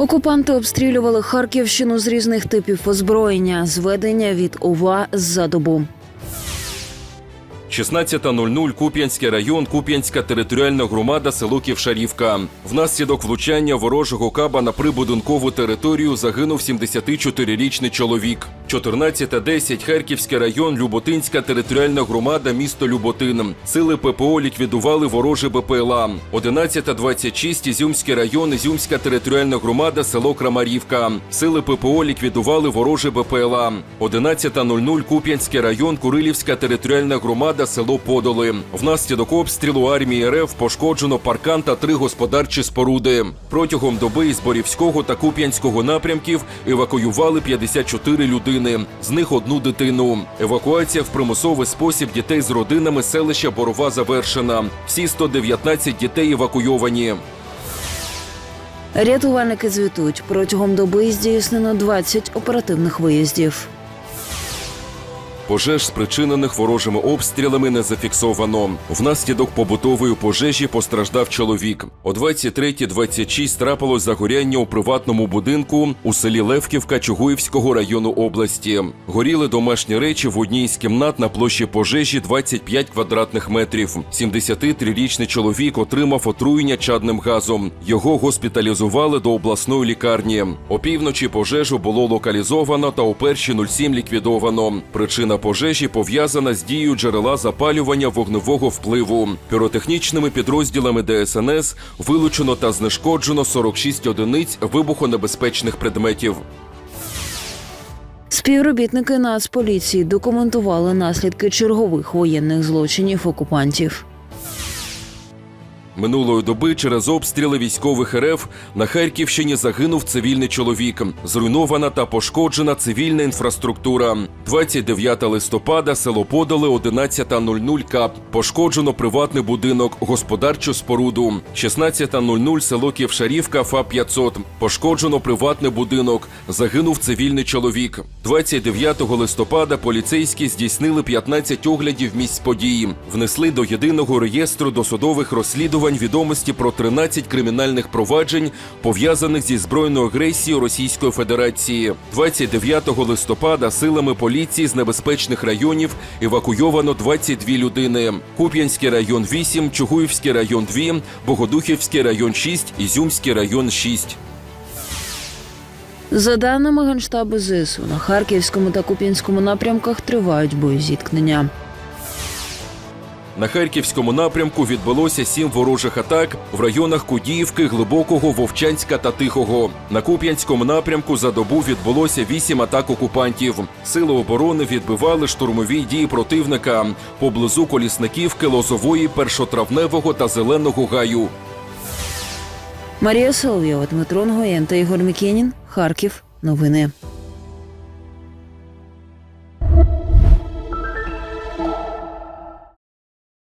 Окупанти обстрілювали Харківщину з різних типів озброєння, зведення від ОВА за добу. 16.00 Куп'янський район, Куп'янська територіальна громада, село Ківшарівка. Внаслідок влучання ворожого каба на прибудинкову територію загинув 74-річний чоловік. 14.10 Харківський район, Люботинська територіальна громада, місто Люботин. Сили ППО ліквідували вороже БПЛА. 11.26 Ізюмський район, Ізюмська територіальна громада, село Крамарівка. Сили ППО ліквідували вороже БПЛА. 11.00 Куп'янський район, Курилівська територіальна громада, село Подоли. Внаслідок обстрілу армії РФ пошкоджено паркан та три господарчі споруди. Протягом доби із Борівського та Куп'янського напрямків евакуювали 54 людини, з них одну дитину. Евакуація в примусовий спосіб дітей з родинами селища Борова завершена. Всі 119 дітей евакуйовані. Рятувальники звітують протягом доби здійснено 20 оперативних виїздів. Пожеж, спричинених ворожими обстрілами, не зафіксовано. Внаслідок побутової пожежі постраждав чоловік. О 23.26 трапилось загоряння у приватному будинку у селі Левківка Чугуївського району області. Горіли домашні речі в одній із кімнат на площі пожежі 25 квадратних метрів. 73-річний чоловік отримав отруєння чадним газом. Його госпіталізували до обласної лікарні. Опівночі пожежу було локалізовано та о перші 07 ліквідовано. Причина пожежі пов'язана з дією джерела запалювання вогневого впливу. Піротехнічними підрозділами ДСНС вилучено та знешкоджено 46 одиниць вибухонебезпечних предметів. Співробітники Нацполіції документували наслідки чергових воєнних злочинів окупантів. Минулої доби через обстріли військових РФ на Харківщині загинув цивільний чоловік. Зруйнована та пошкоджена цивільна інфраструктура. 29 листопада село Подали 11.00 КАП. Пошкоджено приватний будинок, господарчу споруду. 16.00 село Ківшарівка ФА 500. Пошкоджено приватний будинок. Загинув цивільний чоловік. 29 листопада поліцейські здійснили 15 оглядів місць події. Внесли до єдиного реєстру досудових розслідувань відомості про 13 кримінальних проваджень, пов'язаних зі збройною агресією Російської Федерації. 29 листопада силами поліції з небезпечних районів евакуйовано 22 людини. Куп'янський район 8, Чугуївський район 2, Богодухівський район 6, Ізюмський район 6. За даними Генштабу ЗСУ, на Харківському та Куп'янському напрямках тривають боєзіткнення. На Харківському напрямку відбулося сім ворожих атак в районах Кудіївки, Глибокого, Вовчанська та Тихого. На Куп'янському напрямку за добу відбулося вісім атак окупантів. Сили оборони відбивали штурмові дії противника поблизу Колісниківки, Лозової, Першотравневого та Зеленого гаю. Марія Соловйова, Дмитро Нгоєн та Ігор Мікенін. Харків. Новини.